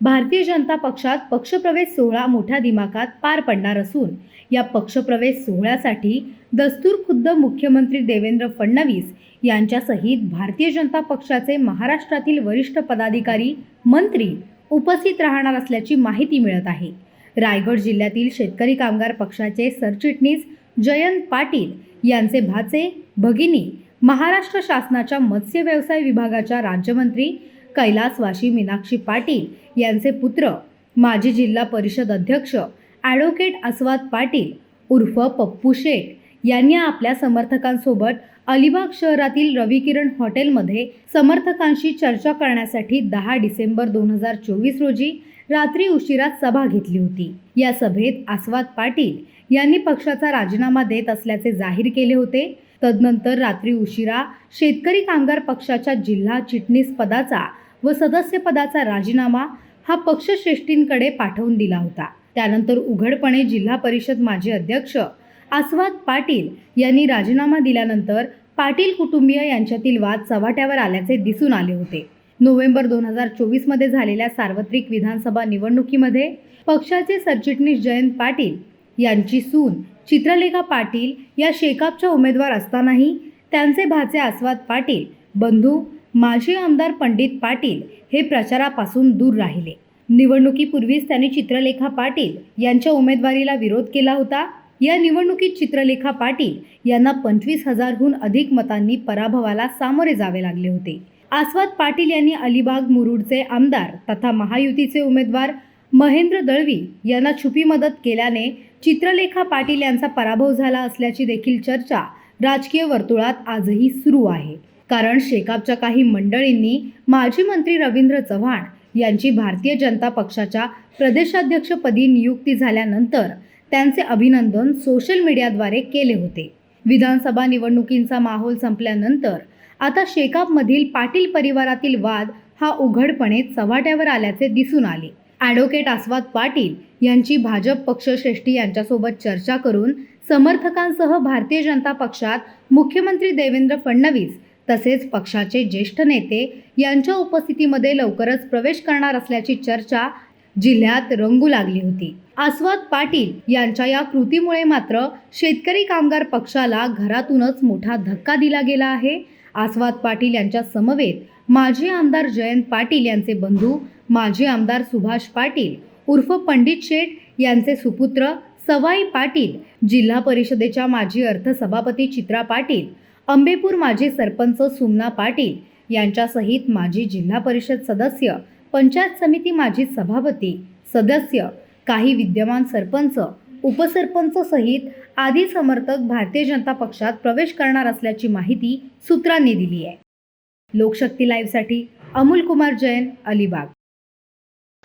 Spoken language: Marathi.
भारतीय जनता पक्षात पक्षप्रवेश सोहळा मोठ्या दिमाखात पार पडणार असून या पक्षप्रवेश सोहळ्यासाठी दस्तूर खुद्द मुख्यमंत्री देवेंद्र फडणवीस यांच्यासहित भारतीय जनता पक्षाचे महाराष्ट्रातील वरिष्ठ पदाधिकारी मंत्री उपस्थित राहणार असल्याची माहिती मिळत आहे. रायगड जिल्ह्यातील शेतकरी कामगार पक्षाचे सरचिटणीस जयंत पाटील यांचे भाचे भगिनी महाराष्ट्र शासनाच्या मत्स्य व्यवसाय विभागाच्या राज्यमंत्री कैलासवाशी मीनाक्षी पाटील यांचे पुत्र माजी जिल्हा परिषद अध्यक्ष ॲडव्होकेट अस्वाद पाटील उर्फ पप्पू शेख यांनी आपल्या समर्थकांसोबत अलिबाग शहरातील रविकिरण हॉटेलमध्ये समर्थकांशी चर्चा करण्यासाठी दहा डिसेंबर दोन हजार चोवीस रोजी रात्री उशिरात सभा घेतली होती. या सभेत आस्वाद पाटील यांनी पक्षाचा राजीनामा देत असल्याचे जाहीर केले होते. तदनंतर रात्री उशिरा शेतकरी कामगार पक्षाच्या जिल्हा चिटणीस पदाचा व सदस्यपदाचा राजीनामा हा पक्षश्रेष्ठींकडे पाठवून दिला होता. त्यानंतर उघडपणे जिल्हा परिषद माजी अध्यक्ष आस्वाद पाटील यांनी राजीनामा दिल्यानंतर पाटील कुटुंबीय यांच्यातील वाद चव्हाट्यावर आल्याचे दिसून आले होते. नोव्हेंबर दोन हजार चोवीसमध्ये झालेल्या सार्वत्रिक विधानसभा निवडणुकीमध्ये पक्षाचे सरचिटणीस जयंत पाटील यांची सून चित्रलेखा पाटील या शेकापच्या उमेदवार असतानाही त्यांचे भाचे आस्वाद पाटील बंधू माजी आमदार पंडित पाटील हे प्रचारापासून दूर राहिले. निवडणुकीपूर्वीच त्यांनी चित्रलेखा पाटील यांच्या उमेदवारीला विरोध केला होता. या निवडणुकीत चित्रलेखा पाटील यांना पंचवीस हजारहून अधिक मतांनी पराभवाला सामोरे जावे लागले होते. आस्वाद पाटील यांनी अलिबाग मुरुडचे आमदार तथा महायुतीचे उमेदवार महेंद्र दळवी यांना छुपी मदत केल्याने चित्रलेखा पाटील यांचा पराभव झाला असल्याची देखील चर्चा राजकीय वर्तुळात आजही सुरू आहे. कारण शेकापच्या काही मंडळींनी माजी मंत्री रवींद्र चव्हाण यांची भारतीय जनता पक्षाच्या प्रदेशाध्यक्षपदी नियुक्ती झाल्यानंतर त्यांचे अभिनंदन सोशल मीडियाद्वारे केले होते. विधानसभा निवडणुकींचा माहोल संपल्यानंतर आता शेकापमधील पाटील परिवारातील वाद हा उघडपणे चव्हाट्यावर आल्याचे दिसून आले. ॲडव्होकेट आस्वाद पाटील यांची भाजप पक्षश्रेष्ठी यांच्यासोबत चर्चा करून समर्थकांसह भारतीय जनता पक्षात मुख्यमंत्री देवेंद्र फडणवीस तसेच पक्षाचे ज्येष्ठ नेते यांच्या उपस्थितीमध्ये लवकरच प्रवेश करणार असल्याची चर्चा जिल्ह्यात रंगू लागली होती. आस्वाद पाटील यांच्या या कृतीमुळे मात्र शेतकरी कामगार पक्षाला घरातूनच मोठा धक्का दिला गेला आहे. आस्वाद पाटील यांच्या समवेत माजी आमदार जयंत पाटील यांचे बंधू माजी आमदार सुभाष पाटील उर्फ पंडित शेठ यांचे सुपुत्र सवाई पाटील जिल्हा परिषदेच्या माजी अर्थसभापती चित्रा पाटील अंबेपूर माजी सरपंच सुमना पाटील यांच्यासहित माजी जिल्हा परिषद सदस्य पंचायत समिती माजी सभापती सदस्य काही विद्यमान सरपंच उपसरपंच सहित आदी समर्थक भारतीय जनता पक्षात प्रवेश करणार असल्याची माहिती सूत्रांनी दिली आहे. लोकशक्ती लाईव्हसाठी अमोल कुमार जैन अलिबाग.